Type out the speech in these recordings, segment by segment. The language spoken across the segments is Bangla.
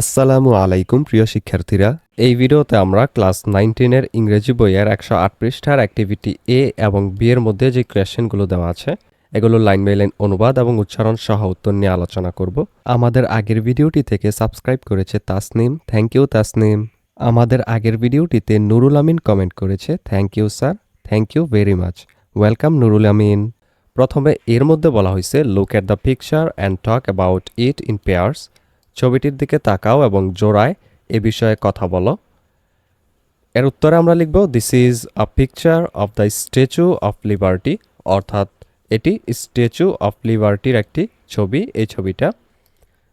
আসসালামু আলাইকুম, প্রিয় শিক্ষার্থীরা। এই ভিডিওতে আমরা ক্লাস নাইনটিনের ইংরেজি বইয়ের একশো আট পৃষ্ঠার অ্যাক্টিভিটি এ এবং বি এর মধ্যে যে কোয়েশ্চেনগুলো দেওয়া আছে, এগুলো লাইন বাই লাইন অনুবাদ এবং উচ্চারণ সহ উত্তর নিয়ে আলোচনা করব। আমাদের আগের ভিডিওটি থেকে সাবস্ক্রাইব করেছে তাসনিম। Thank you Tasnim. আমাদের আগের ভিডিওটিতে নুরুল আমিন কমেন্ট করেছে thank you sir thank you very much welcome Nurul Amin. প্রথমে এর মধ্যে বলা হয়েছে look at the picture and talk about it in pairs ছবিটির দিকে তাকাও এবং জোড়ায় এ বিষয়ে কথা বলো। এর উত্তরে আমরা লিখব this is a picture of the Statue of Liberty অর্থাৎ এটি স্ট্যাচু অফ লিবার্টির একটি ছবি, এই ছবিটা।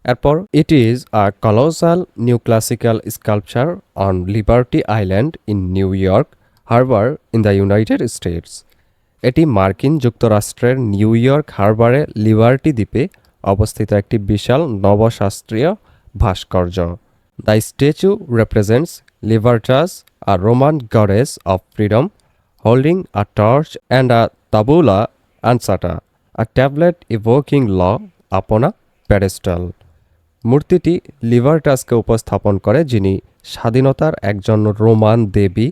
এরপর it is a colossal neoclassical sculpture on Liberty Island in New York Harbour in the United States এটি মার্কিন যুক্তরাষ্ট্রের নিউ ইয়র্ক হারবারে লিবার্টি দ্বীপে অবস্থিত একটি বিশাল নবশাস্ত্রীয় ভাস্কর্য। The statue represents Libertas a Roman goddess of freedom holding a torch and a tabula ansata a tablet evoking law upon pedestal মূর্তিটি লিভারটাসকে উপস্থাপন করে, যিনি স্বাধীনতার একজন রোমান দেবী,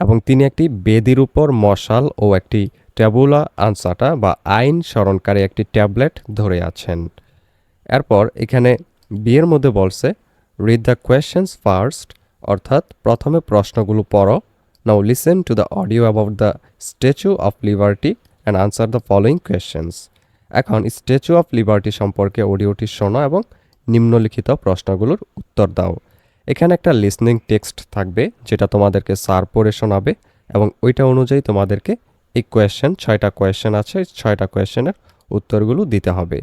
এবং তিনি একটি বেদির উপর মশাল ও একটি ট্যাবুলা আনসাটা বা আইন স্মরণকারী একটি ট্যাবলেট ধরে আছেন। এরপর এখানে বিয়ের মধ্যে বলছে রিড দ্য কোয়েশ্চেন্স ফার্স্ট অর্থাৎ প্রথমে প্রশ্নগুলো পড়ো। Now listen to the audio about the Statue of Liberty and answer the following questions এখন স্ট্যাচু অফ লিবার্টি সম্পর্কে অডিওটি শোনো এবং নিম্নলিখিত প্রশ্নগুলোর উত্তর দাও। এখানে একটা লিসনিং টেক্সট থাকবে, যেটা তোমাদেরকে স্যার পড়ে শোনাবে এবং ওইটা অনুযায়ী তোমাদেরকে এই কোয়েশ্চেন ছয়টা কোয়েশ্চেন আছে, ছয়টা কোয়েশ্চেনের উত্তরগুলো দিতে হবে।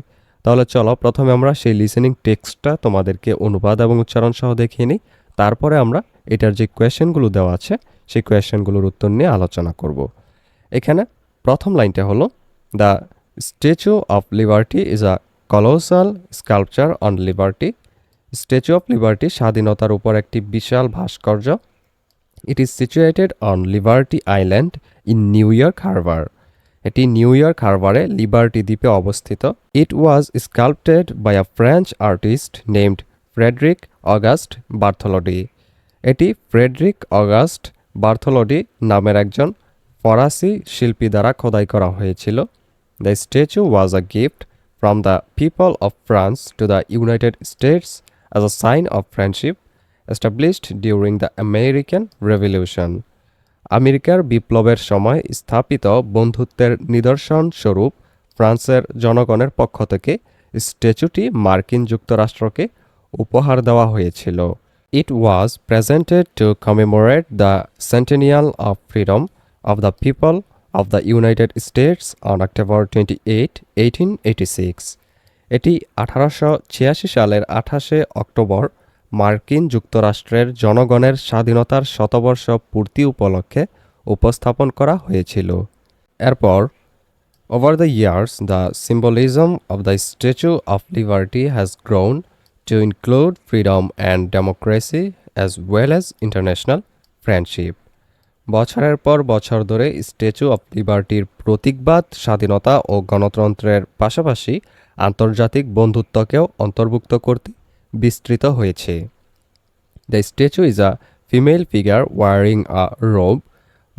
তাহলে চলো প্রথমে আমরা সেই লিসেনিং টেক্সটটা তোমাদেরকে অনুবাদ এবং উচ্চারণ সহ দেখিয়ে নিই। তারপরে আমরা এটার যে কোয়েশ্চেনগুলো দেওয়া আছে, সেই কোয়েশ্চেনগুলোর উত্তর নিয়ে আলোচনা করব। এখানে প্রথম লাইনটা হলো the Statue of Liberty is a colossal sculpture on Liberty Statue of Liberty স্বাধীনতার উপর একটি বিশাল ভাস্কর্য it is situated on Liberty Island in New York Harbour এটি নিউ ইয়র্ক হারবারে লিবার্টি দ্বীপে অবস্থিত। It was sculpted by a French artist named Frederic Auguste Bartholdi এটি ফ্রেডরিক অগাস্ট বার্থোলডি নামের একজন ফরাসি শিল্পী দ্বারা খোদাই করা হয়েছিল। The statue was a gift from the people of France to the United States as a sign of friendship established during the American Revolution. আমেরিকার বিপ্লবের সময় স্থাপিত বন্ধুত্বের নিদর্শন স্বরূপ ফ্রান্সের জনগণের পক্ষ থেকে স্ট্যাচুটি মার্কিন যুক্তরাষ্ট্রকে উপহার দেওয়া হয়েছিল it was presented to commemorate the centennial of freedom of the people of the United States on October twenty eight eighteen eighty six এটি আঠারোশো ছিয়াশি সালের আঠাশে অক্টোবর মার্কিন যুক্তরাষ্ট্রের জনগণের স্বাধীনতার শতবর্ষ পূর্তি উপলক্ষে উপস্থাপন করা হয়েছিল। এরপর over the years the symbolism of the Statue of Liberty has grown to include freedom and democracy as well as international friendship বছরের পর বছর ধরে স্ট্যাচু অফ লিবার্টির প্রতীকবাদ, স্বাধীনতা ও গণতন্ত্রের পাশাপাশি আন্তর্জাতিক বন্ধুত্বকেও অন্তর্ভুক্ত করতে বিস্তৃত হয়েছে। The statue is a female figure wearing a robe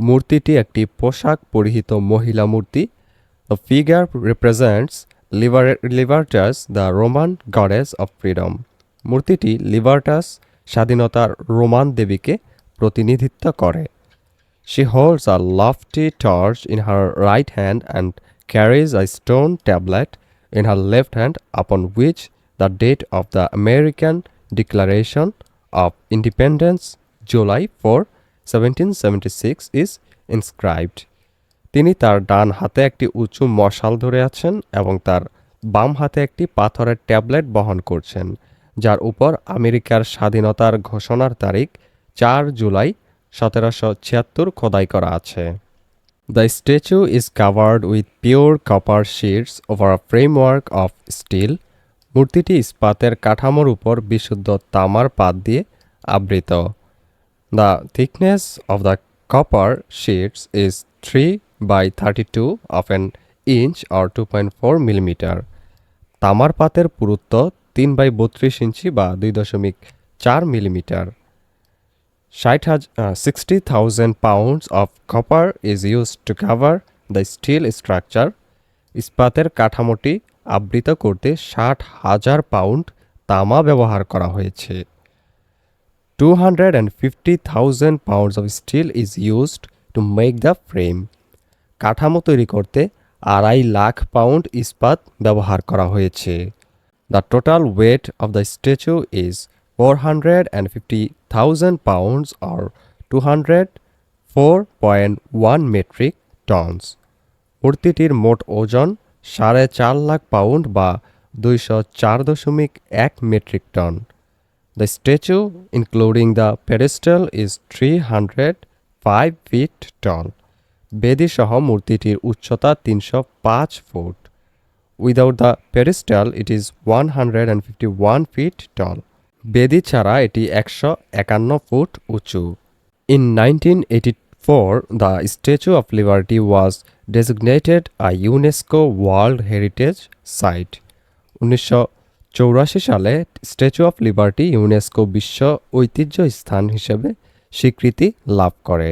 মূর্তিটি একটি পোশাক পরিহিত মহিলা মূর্তি। The figure represents liver Libertas the Roman goddess of freedom মূর্তিটি লিভার্টাস স্বাধীনতার রোমান দেবীকে প্রতিনিধিত্ব করে। She holds a lofty torch in her right hand and carries a stone tablet in her left hand, upon which the date of the American Declaration of Independence, July 4, 1776, is inscribed. তিনি তার ডান হাতে একটি উঁচু মশাল ধরে আছেন এবং তার বাম হাতে একটি পাথরের ট্যাবলেট বহন করছেন যার উপর আমেরিকার স্বাধীনতার ঘোষণার তারিখ চার জুলাই সতেরোশো ছিয়াত্তর খোদাই করা আছে the statue is covered with pure copper sheets over a framework of steel মূর্তিটি ইস্পাতের কাঠামোর উপর বিশুদ্ধ তামার পাত দিয়ে আবৃত। The thickness of the copper sheets is three by thirty two of an inch or two point four millimetre তামার পাতের পুরুত্ব তিন বাই বত্রিশ ইঞ্চি বা দুই দশমিক চার মিলিমিটার ষাট হাজার sixty thousand pounds of copper is use to cover the steel structure ইস্পাতের কাঠামোটি আবৃত করতে ষাট হাজার পাউন্ড তামা ব্যবহার করা হয়েছে। Two hundred and fifty thousand pounds of steel is used to make the frame. কাঠামো তৈরি করতে আড়াই লাখ পাউন্ড ইস্পাত ব্যবহার করা হয়েছে। The total weight of the statue is four hundred and fifty thousand pounds or two hundred four point one metric tons. মূর্তিটির মোট ওজন সাড়ে চার লাখ পাউন্ড বা দুইশো চার দশমিক এক metric ton. The statue including the pedestal is three hundred five feet tall বেদিসহ মূর্তিটির উচ্চতা তিনশো পাঁচ foot. Without the pedestal it is one hundred and fifty one feet tall বেদি ছাড়া এটি একশো একান্ন ফুট উঁচু। In nineteen eighty four the Statue of Liberty was designated a UNESCO World Heritage Site উনিশশো সালে স্ট্যাচু অফ লিবার্টি ইউনেস্কো বিশ্ব ঐতিহ্য স্থান হিসেবে স্বীকৃতি লাভ করে।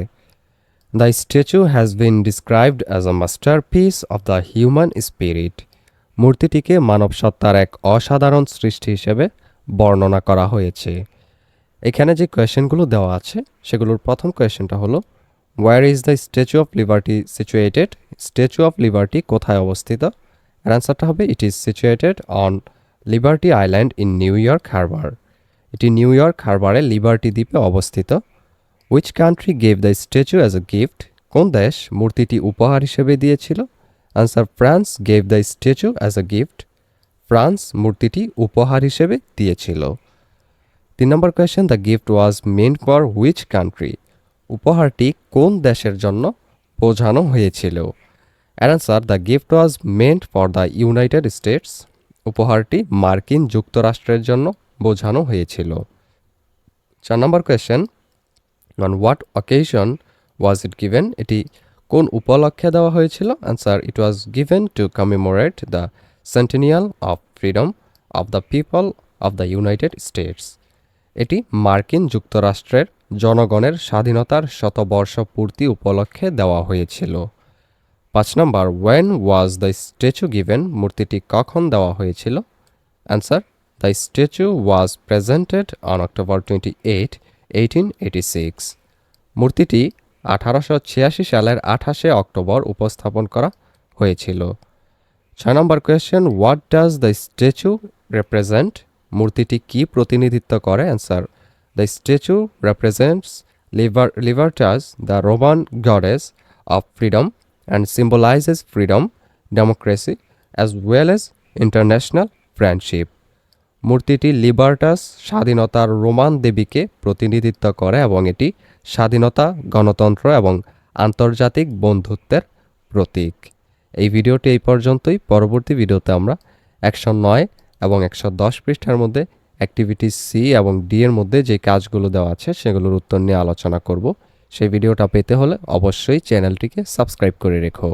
The statue has been described as a masterpiece of the human spirit মূর্তিটিকে মানব সত্তার এক অসাধারণ সৃষ্টি হিসেবে বর্ণনা করা হয়েছে। এখানে যে কোয়েশ্চেনগুলো দেওয়া আছে, সেগুলোর প্রথম কোয়েশ্চেনটা হলো where is the Statue of Liberty situated Statue of Liberty কোথায় অবস্থিত? অ্যান্সারটা হবে it is situated on Liberty Island in New York Harbour এটি নিউ ইয়র্ক হারবারে লিবার্টি দ্বীপে অবস্থিত। Which country gave the statue as a gift কোন দেশ মূর্তিটি উপহার হিসেবে দিয়েছিল? Answer France gave the statue as a gift France মূর্তিটি উপহার হিসেবে দিয়েছিল। তিন নম্বর question the gift was meant for which country উপহারটি কোন দেশের জন্য বোঝানো হয়েছিল? Answer the gift was meant for the United States উপহারটি মার্কিন যুক্তরাষ্ট্রের জন্য বোঝানো হয়েছিল। চার নম্বর question on what occasion was it given এটি কোন উপলক্ষে দেওয়া হয়েছিল? Answer it was given to commemorate the centennial of freedom of the people of the United States এটি মার্কিন যুক্তরাষ্ট্রের জনগণের স্বাধীনতার শতবর্ষ পূর্তি উপলক্ষে দেওয়া হয়েছিল। পাঁচ নম্বর when was the statue given মূর্তিটি কখন দেওয়া হয়েছিল? Answer the statue was presented on October twenty eight eighteen eighty six মূর্তিটি আঠারোশো ছিয়াশি সালের আঠাশে অক্টোবর উপস্থাপন করা হয়েছিল। ছয় নম্বর question what does the statue represent মূর্তিটি কি প্রতিনিধিত্ব করে? Answer the statue represents liver Libertas the Roman goddess of freedom and symbolises freedom democracy as well as international friendship মূর্তিটি লিবার্টাস স্বাধীনতার রোমান দেবীকে প্রতিনিধিত্ব করে এবং এটি স্বাধীনতা গণতন্ত্র এবং আন্তর্জাতিক বন্ধুত্বের প্রতীক এই ভিডিওটি এই পর্যন্তই পরবর্তী ভিডিওতে আমরা একশো নয় এবং একশো দশ পৃষ্ঠার মধ্যে অ্যাক্টিভিটি সি এবং ডি এর মধ্যে যে কাজগুলো দেওয়া আছে সেগুলোর উত্তর নিয়ে আলোচনা করব। সেই ভিডিওটা পেতে হলে অবশ্যই চ্যানেলটিকে সাবস্ক্রাইব করে রেখো।